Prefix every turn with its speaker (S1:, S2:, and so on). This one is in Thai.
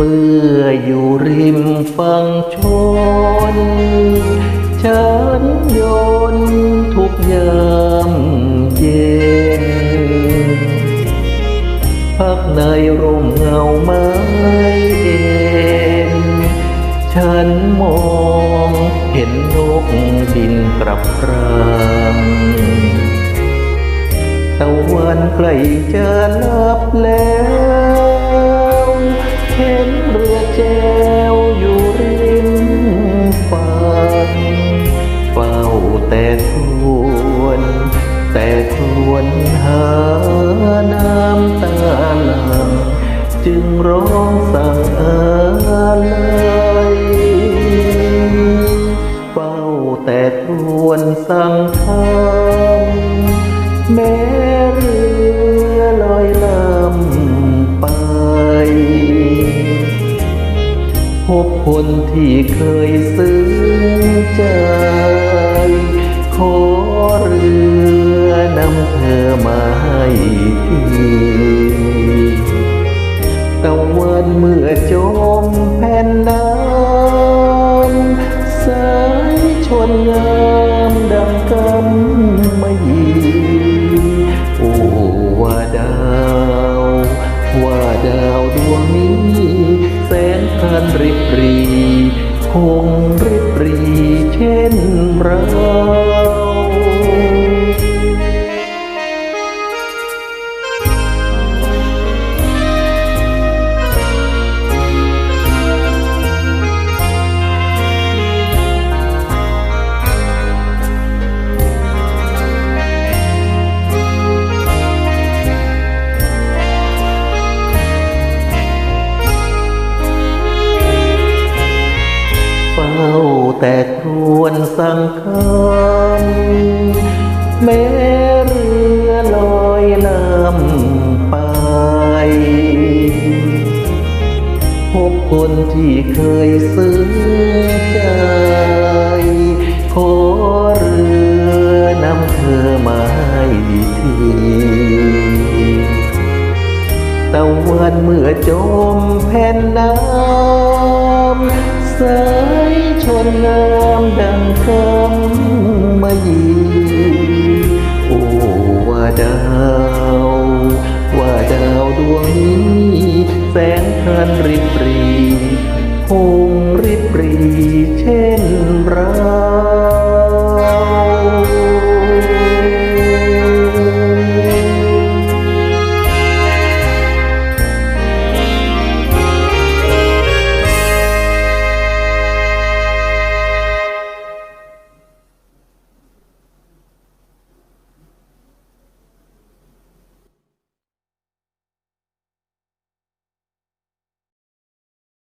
S1: เมื่ออยู่ริมฝั่งชนฉันโยนทุกยามเย็น พักในร่มเงาไม้เอ็นฉันมองเห็นนกบินกลับรังตะวันใกล้จะลับแล้ว เห็นเรือแจวอยู่ริมฝั่งเฝ้าแต่ทวน แต่ทวนหาน้ำตาหลังจึงร้องสั่งอะไรเฝ้าแต่ทวนสั่งทำแม้ คนที่เคยซึ้งใจ ขอเรือนำเธอมาให้ทีตะวันเมื่อจมแผ่นน้ำสายชนงามดังกำมะหยี่โอ้ว่าดาว ว่าดาวดว ริบรีคงริบรี แต่ครวนสังคำแม้เรือลอยลำไป พบคนที่เคยซึ้งใจขอเรือนำเธอมาให้ทีตะวันเมื่อจมแผ่นน้ำ สายชนงามดังคำมายีโอ้ว่าดาว ว่าดาวดวงนี้ แสงพันริบรีคง